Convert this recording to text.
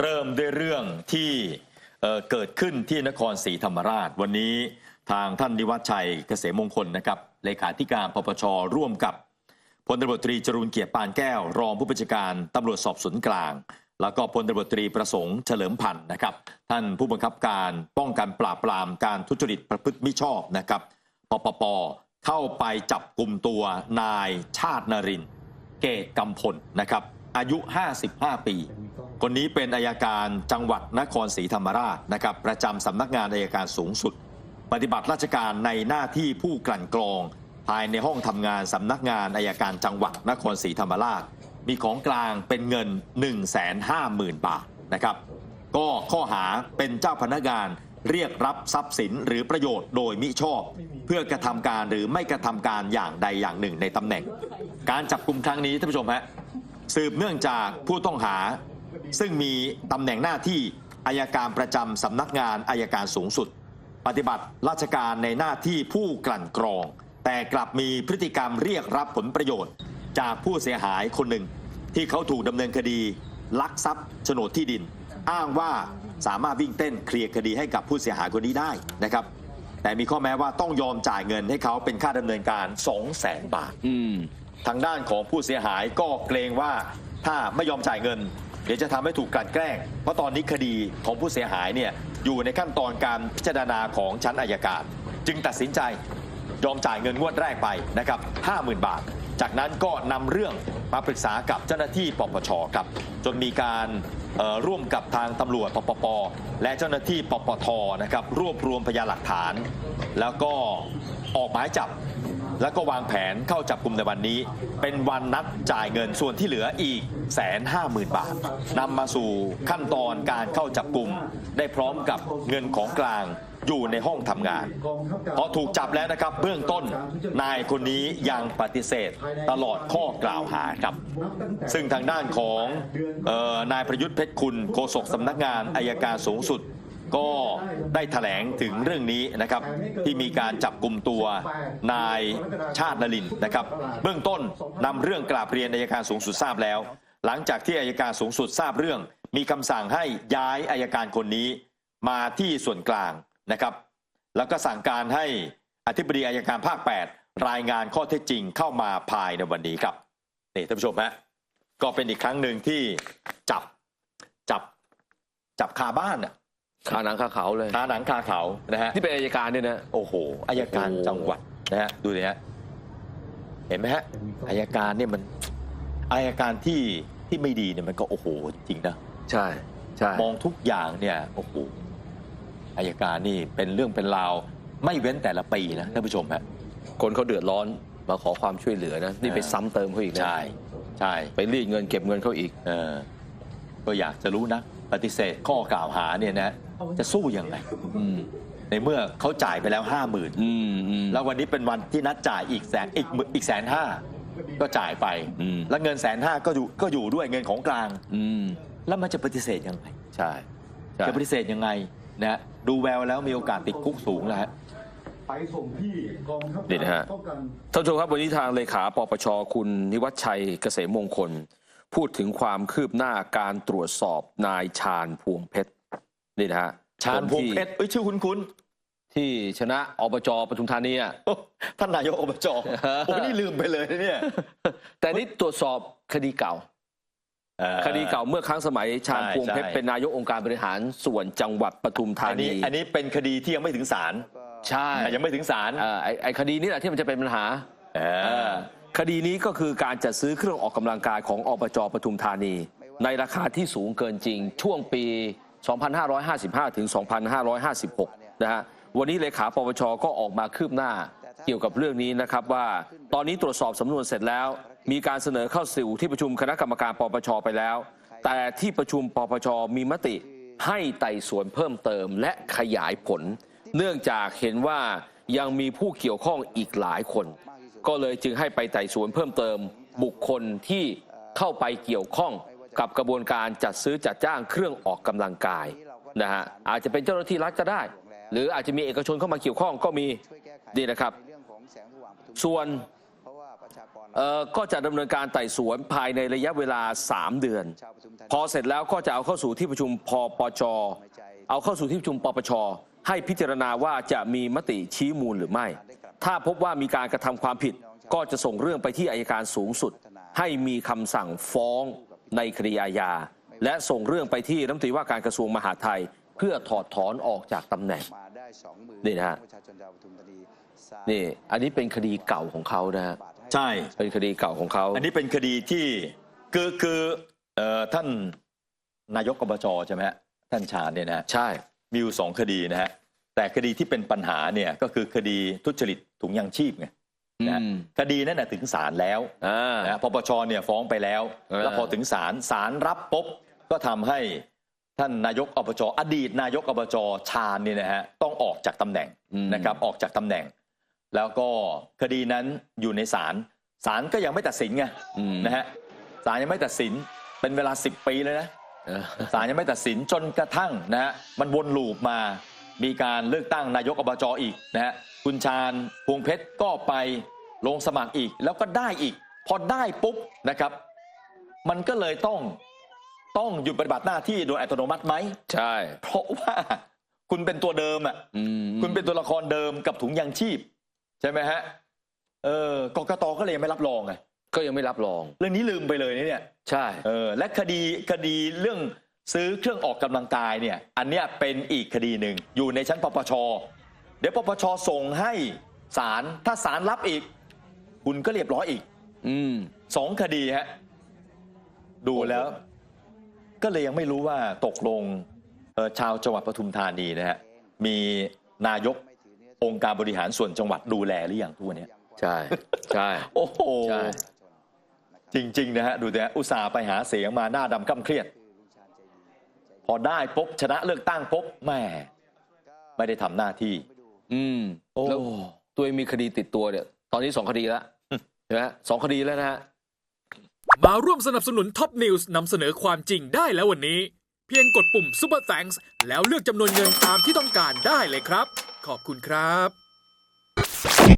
เริ่มด้วยเรื่องที่เเกิดขึ้นที่นครศรีธรรมราช วันนี้ทางท่านนิวัฒชัยเกษมมงคลนะครับเลขาธิการปปชร่วมกับพลตำรวจตรีจรูนเกียรติปานแก้ว รองผู้บัญชาการตำรวจสอบสวนกลาง แล้วก็พลตำรวจตรีประสงค์เฉลิมพันธ์นะครับ ท่านผู้บังคับการป้องกันปราบปรามการทุจริตประพฤติมิชอบนะครับปปปเข้าไปจับกลุ่มตัวนายชาตินรินเกตกำพลนะครับอายุ 55 ปี คนนี้เป็นอายการจังหวัดนครศรีธรรมราชนะครับประจำสำนักงานอายการสูงสุด ปฏิบัติราชการในหน้าที่ผู้กลั่นกรอง ภายในห้องทำงานสำนักงานอายการจังหวัดนครศรีธรรมราช มีของกลางเป็นเงิน 150,000 บาทนะครับก็ข้อหาเป็นเจ้าพนักงานเรียกรับทรัพย์สินหรือประโยชน์โดยมิชอบ เพื่อกระทำการหรือไม่กระทำการอย่างใดอย่างหนึ่งในตำแหน่ง การจับกลุ่มครั้งนี้ท่านผู้ชมฮะสืบเนื่องจากผู้ต้องหา ซึ่งมีตำแหน่งหน้าที่อายการประจำสำนักงานอายการสูงสุด ปฏิบัติราชการในหน้าที่ผู้กลั่นกรอง แต่กลับมีพฤติกรรมเรียกรับผลประโยชน์ จากผู้เสียหายคนหนึ่ง ที่เขาถูกดำเนินคดี ลักทรัพย์โฉนดที่ดิน อ้างว่าสามารถวิ่งเต้นเคลียร์คดีให้กับผู้เสียหายคนนี้ได้นะครับ แต่มีข้อแม้ว่าต้องยอมจ่ายเงินให้เขาเป็นค่าดำเนินการ2 0 0แสนบาท อืม ทางด้านของผู้เสียหายก็เกรงว่าถ้าไม่ยอมจ่ายเงิน เดี๋ยวจะทำให้ถูกกลั่นแกล้ง เพราะตอนนี้คดีของผู้เสียหายเนี่ยอยู่ในขั้นตอนการพิจารณาของชั้นอายการ จึงตัดสินใจยอมจ่ายเงินงวดแรกไปนะครับ50,000 บาท จากนั้นก็นำเรื่องมาปรึกษากับเจ้าหน้าที่ปปชครับ จนมีการร่วมกับทางตำรวจปปป และเจ้าหน้าที่ปปทนะครับรวบรวมพยานหลักฐาน แล้วก็ออกหมายจับ แล้วก็วางแผนเข้าจับกลุ่มในวันนี้ เป็นวันนัดจ่ายเงินส่วนที่เหลืออีกแสนห้าหมื่นบาทนำมาสู่ขั้นตอนการเข้าจับกลุ่มได้พร้อมกับเงินของกลางอยู่ในห้องทำงาน พอถูกจับแล้วนะครับ เบื้องต้นนายคนนี้ยังปฏิเสธตลอดข้อกล่าวหาครับ ซึ่งทางด้านของออนายประยุทธ์เพชรคุณโฆษกสำนักงานอายการสูงสุด ก็ได้แถลงถึงเรื่องนี้นะครับ ที่มีการจับกลุ่มตัวนายชาตินรินนะครับ เบื้องต้นนำเรื่องกราบเรียนอายการสูงสุดทราบแล้ว หลังจากที่อายการสูงสุดทราบเรื่อง มีคำสั่งให้ย้ายอายการคนนี้มาที่ส่วนกลางนะครับ แล้วก็สั่งการให้อธิบดีอายการภาค 8 รายงานข้อเท็จจริงเข้ามาภายในวันนี้ครับนี่ท่านผู้ชมฮะก็เป็นอีกครั้งหนึ่งที่จับจับจับคาบ้านอะ ขาหนังขาเขาเลยคาหนังคาเขานะฮะที่เป็นอายการเนี่ยนะโอ้โหอายการโอ้โหจังหวัดนะฮะดูดิฮะเห็นไหมฮะอายการเนี่ยมันอายการที่ที่ไม่ดีเนี่ยมันก็โอ้โหจริงๆนะใช่ใช่มองทุกอย่างเนี่ยโอ้โหอายการนี่เป็นเรื่องเป็นราวไม่เว้นแต่ละปีนะท่านผู้ชมฮะคนเขาเดือดร้อนมาขอความช่วยเหลือนะนี่ไปซ้ำเติมเขาอีกนะใช่ใช่ไปรีดเงินเก็บเงินเขาอีกเออก็อยากจะรู้นะ ปฏิเสธข้อกล่าวหาเนี่ยนะ จะสู้ยังไงอืมในเมื่อเขาจ่ายไปแล้วห้าหมื่นอืมอืมแล้ววันนี้เป็นวันที่นัดจ่ายอีกแสนอีกหมื่นอีกแสนห้าก็จ่ายไปอืมแล้วเงินแสนห้าก็อยู่ก็อยู่ด้วยเงินของกลางอืมแล้วมันจะปฏิเสธยังไงใช่ใช่จะปฏิเสธยังไงนะดูแววแล้วมีโอกาสติดคุกสูงแล้วฮะไปส่งที่กองทัพนี่นะฮะป้องกันท่านผู้ชมครับวันนี้ทางเลขาปปชคุณนิวัฒชัยเกษมมงคล พูดถึงความคืบหน้าการตรวจสอบนายชาญพวงเพชร นี่นะฮะชาญพงษ์เพชรเอ้ยชื่อคุณคุณที่ชนะอบจปทุมธานีอะท่านนายกอบจโอ้นี่ลืมไปเลยนะเนี่ย แต่นี่ตรวจสอบคดีเก่าเอ่อคดีเก่าเมื่อครั้งสมัยชาญใช่พวงเพชรใช่เป็นนายกองค์การบริหารส่วนจังหวัดปทุมธาอันนี้นี อันนี้เป็นคดีที่ยังไม่ถึงศาลใช่อะยังไม่ถึงศาลเอ่อไอ้ไอ้คดีนี้แหละที่มันจะเป็นปัญหาเอเอออคดีนี้ก็คือการจัดซื้อเครื่องออกกำลังกายของอบจปทุมธานี ในราคาที่สูงเกินจริงช่วงปี 2555 ถึง 2556 นะฮะ วันนี้เลขาปปชก็ออกมาคืบหน้าเกี่ยวกับเรื่องนี้นะครับว่า ตอนนี้ตรวจสอบสำนวนเสร็จแล้ว มีการเสนอเข้าสู่ที่ประชุมคณะกรรมการปปชไปแล้ว แต่ที่ประชุมปปชมีมติให้ไต่สวนเพิ่มเติมและขยายผล เนื่องจากเห็นว่ายังมีผู้เกี่ยวข้องอีกหลายคน ก็เลยจึงให้ไปไต่สวนเพิ่มเติม บุคคลที่เข้าไปเกี่ยวข้อง กับกระบวนการจัดซื้อจัดจ้างเครื่องออกกำลังกายนะฮะอาจจะเป็นเจ้าหน้าที่รัฐก็ได้ หรืออาจจะมีเอกชนเข้ามาเกี่ยวข้องก็มีนี่นะครับ ส่วนก็จะดำเนินการไต่สวนภายในระยะเวลา 3 เดือน พอเสร็จแล้วก็จะเอาเข้าสู่ที่ประชุมพปชเอาเข้าสู่ที่ประชุมปปชให้พิจารณาว่าจะมีมติชี้มูลหรือไม่ ถ้าพบว่ามีการกระทำความผิดก็จะส่งเรื่องไปที่อายการสูงสุด ให้มีคำสั่งฟ้อง ในคดีอาญา และส่งเรื่องไปที่รัฐมนตรีว่าการกระทรวงมหาดไทย เพื่อถอดถอนออกจากตำแหน่งมาได้สองหมื่นนี่นะฮะประชาชนชาวปทุมธานีนี่อันนี้เป็นคดีเก่าของเขานะฮะใช่เป็นคดีเก่าของเขา อันนี้เป็นคดีที่คือคือเอ่อท่านนายกอบจใช่ไหมฮะท่านชาญเนี่ยนะฮะใช่มีอยู่สองคดีนะฮะแต่คดีที่เป็นปัญหาเนี่ยก็คือคดีทุจริตถุงยางชีพไง นะฮะอืมคดีนั้นนะถึงศาลแล้วอ่านะฮะปปชเนี่ยฟ้องไปแล้วเออแล้วพอถึงศาลศาลรับปุ๊บก็ทำให้ท่านนายกอบจอดีตนายกอบจชาญเนี่ยนะฮะต้องออกจากตำแหน่งนะครับออกจากตำแหน่ง แล้วก็คดีนั้นอยู่ในศาลศาลก็ยังไม่ตัดสินไงอืมนะฮะศาลยังไม่ตัดสินเป็นเวลา10ปีเลยนะเออศาลยังไม่ตัดสินจนกระทั่งนะฮะมันวนลูปมามีการเลือกตั้งนายกอบจอีกนะฮะ คุณชาญพวงเพชรก็ไปลงสมัครอีกแล้วก็ได้อีก พอได้ปุ๊บนะครับ มันก็เลยต้องต้องหยุดปฏิบัติหน้าที่โดยอัตโนมัติไหมใช่ เพราะว่าคุณเป็นตัวเดิมอะอืมคุณเป็นตัวละครเดิมกับถุงยางชีพ ใช่ไหมฮะเออกกตก็เลยยังไม่รับรองไงก็ยังไม่รับรอง เรื่องนี้ลืมไปเลยนะเนี่ย ใช่เออและคดีคดีเรื่องซื้อเครื่องออกกำลังกายเนี่ย อันเนี้ยเป็นอีกคดีหนึ่งอยู่ในชั้นปปช เดี๋ยวปปชส่งให้ศาลถ้าศาลรับอีก คุณก็เรียบร้อยอีกอืมสองคดีฮะดูแล้ว ก็เลยยังไม่รู้ว่าตกลงเอ่อชาวจังหวัดปทุมธานีนะฮะมีนายกองค์การบริหารส่วนจังหวัดดูแลหรือยังทุกวันเนี้ยใช่ใช่โอ้โหใช่จริง ๆ นะฮะ ดูแต่อุตส่าห์ไปหาเสียงมาหน้าดำก้ำเครียด พอได้ปุ๊บชนะเลือกตั้งปุ๊บแหม่ไม่ได้ทำหน้าที่ อืมโอ้แล้วตัวเองมีคดีติดตัวเนี่ย ตอนนี้สองคดีแล้วใช่ไหมสองคดีแล้วนะฮะ มาร่วมสนับสนุนท็อปนิวส์นำเสนอความจริงได้แล้ววันนี้ เพียงกดปุ่ม Super Thanks แล้วเลือกจำนวนเงินตามที่ต้องการได้เลยครับ ขอบคุณครับ